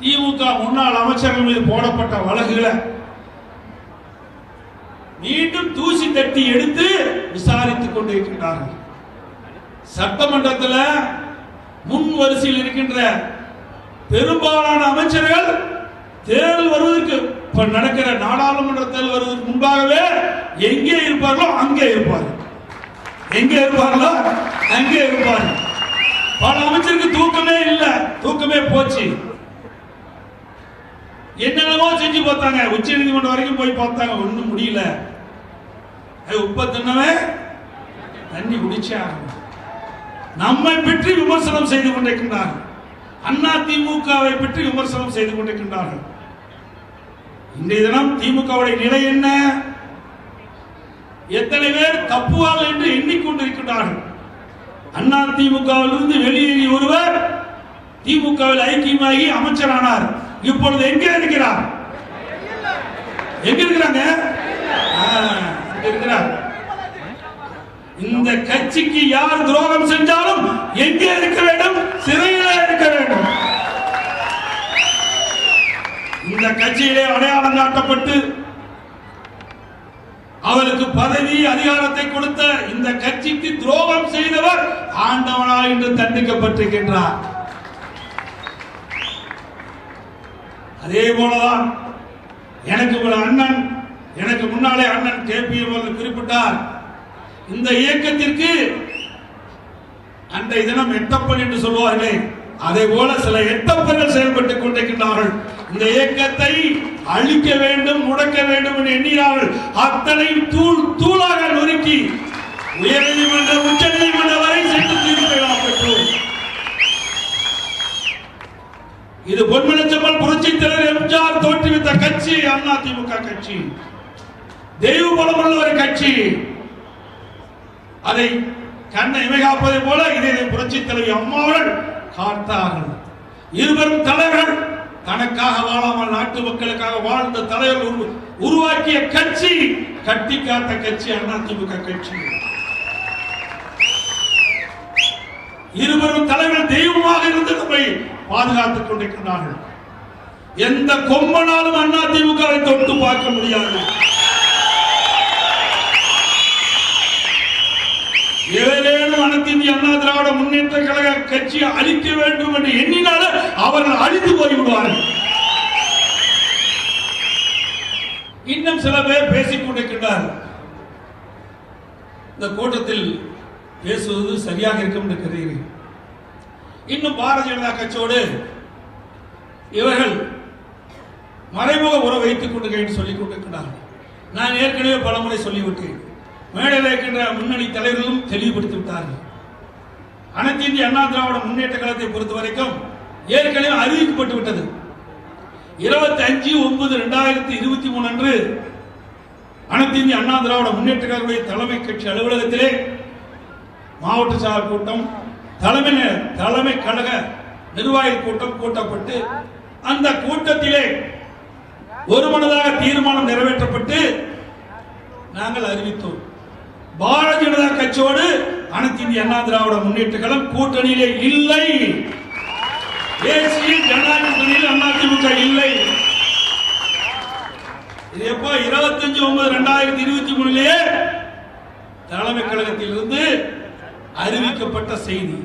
திமுக முன்னாள் அமைச்சர்கள் மீது போடப்பட்ட வழக்குகளை மீண்டும் தூசி தட்டி எடுத்து விசாரித்துக் கொண்டிருக்கின்றார்கள். சட்டமன்றத்தில் முன் வரிசையில் இருக்கின்ற பெரும்பாலான அமைச்சர்கள் தேர்தல் வருவதற்கு இப்ப நடக்கிற நாடாளுமன்ற தேர்தல் வருவதற்கு முன்பாகவே எங்கே இருப்பார்களோ அங்கே இருப்பார்கள். எங்கே இருப்பார்களோ அங்கே இருப்பார்கள். பல அமைச்சருக்கு தூக்கமே இல்லை. தூக்கமே போச்சு. என்னென்னமோ செஞ்சு பார்த்தாங்க. உச்ச நீதிமன்றம் வரைக்கும் போய் பார்த்தாங்க. ஒன்றும் முடியல. உப்ப தின்னவன் தண்ணி குடிச்சே நம்மை பற்றி விமர்சனம் செய்து கொண்டிருக்கின்றார்கள். அண்ணா திமுகவை பற்றி விமர்சனம் செய்து கொண்டிருக்கின்றார்கள். இன்றைய தினம் திமுகவுடைய நிலை என்ன? எத்தனை பேர் தப்புவார்கள் என்று எண்ணிக்கொண்டிருக்கின்றார்கள். அண்ணா திமுகவிலிருந்து வெளியேறி ஒருவர் திமுகவில் ஐக்கியமாகி அமைச்சரானார். இப்பொழுது எங்கே இருக்கிறார்? எங்க இருக்கிறாங்க? இருக்கிறார்? இந்த கட்சிக்கு யார் துரோகம் செஞ்சாலும் எங்கே இருக்க வேண்டும்? சிறையில இருக்க வேண்டும். இந்த கட்சியிலே அடையாளம் காட்டப்பட்டு அவருக்கு பதவி அதிகாரத்தை கொடுத்த இந்த கட்சிக்கு துரோகம் செய்தவர் ஆண்டவனா என்று தண்டிக்கப்பட்டிருக்கின்றார். அதே போலதான் எனக்கு ஒரு அண்ணன் எனக்கு முன்னாலே அண்ணன் கே. பி. அவர்கள் குறிப்பிட்டார். இந்த இயக்கத்திற்கு அன்றைய தினம் எட்டப்பன் என்று சொல்வார்களே அதே போல சில எட்டப்பர்கள் செயல்பட்டுக் கொண்டிருக்கின்றார்கள். இந்த இயக்கத்தை அழிக்க வேண்டும் முடக்க வேண்டும் என்று எண்ணினார்கள். அத்தனை தூள் தூளாக நொறுக்கி உயர்நீதிமன்ற உச்ச நீதிமன்றம் வரை சென்று தீர்ப்பை பெற்றோம். இது பொன்மனச்சம்மல் தலைவர் எம்ஜிஆர் தோற்றுவித்த கட்சி அண்ணா திமுக கட்சி. தெய்வ பலமுள்ள ஒரு கட்சி. அதை கண்ணை இமைகாப்பதை போல இதை புரட்சி தலைவி அம்மாவுடன் காத்தார்கள். இருவரும் தலைவர்கள் தனக்காக வாழாமல் நாட்டு மக்களுக்காக வாழ்ந்த தலைவர் உருவாக்கிய கட்சி கட்டி காத்த கட்சி அண்ணா திமுக கட்சி. இருவரும் தலைவர் தெய்வமாக இருந்து நம்மை பாதுகாத்துக் கொண்டிருக்கிறார்கள் எந்த கொம்பனாலும் அண்ணா திமுகவை தொட்டு பார்க்க முடியாது. ஏதேனும் அனைத்து அண்ணா திராவிட முன்னேற்ற கழக கட்சியை அழிக்க வேண்டும் என்று எண்ணினாலும் அவர்கள் அழித்து போய்விடுவார்கள். இன்னும் சில பேர் பேசிக் கொண்டிருக்கின்றார்கள். இந்த கூட்டத்தில் பேசுவது சரியாக இருக்கும் என்று கருதுகிறேன். இன்னும் பாரதிய ஜனதா கட்சியோடு இவர்கள் மறைமுக உறவு வைத்துக் கொண்டிருக்கிறேன் சொல்லிக் கொண்டிருக்கிறார்கள். நான் ஏற்கனவே பலமுறை சொல்லிவிட்டேன். மேடையில் இருக்கின்ற முன்னணி தலைவர்களும் தெளிவுபடுத்தி விட்டார்கள் அனைத்து இந்திய அண்ணா திராவிட முன்னேற்ற கழகத்தை பொறுத்த வரைக்கும் ஏற்கனவே அறிவிக்கப்பட்டு விட்டது. இருபத்தி அஞ்சு ஒன்பது ரெண்டாயிரத்தி இருபத்தி மூணு அன்று அனைத்து இந்திய அண்ணா திராவிட முன்னேற்ற கழகத்துடைய தலைமை கட்சி அலுவலகத்திலே மாவட்ட சார் கூட்டம் தலைமை தலைமை கழக நிர்வாகிகள் கூட்டம் கூட்டப்பட்டு அந்த கூட்டத்திலே ஒருமனதாக தீர்மானம் நிறைவேற்றப்பட்டு நாங்கள் அறிவித்தோம். பாரதிய ஜனதா கட்சியோடு அனைத்து இந்திய அண்ணா திராவிட முன்னேற்ற கழகம் கூட்டணியிலே இல்லை. தேசிய ஜனநாயக அதிமுக இல்லை. இது எப்போ இருபத்தஞ்சு ஒன்பது ரெண்டாயிரத்தி இருபத்தி மூணுலேயே தலைமை கழகத்திலிருந்து அறிவிக்கப்பட்ட செய்தி.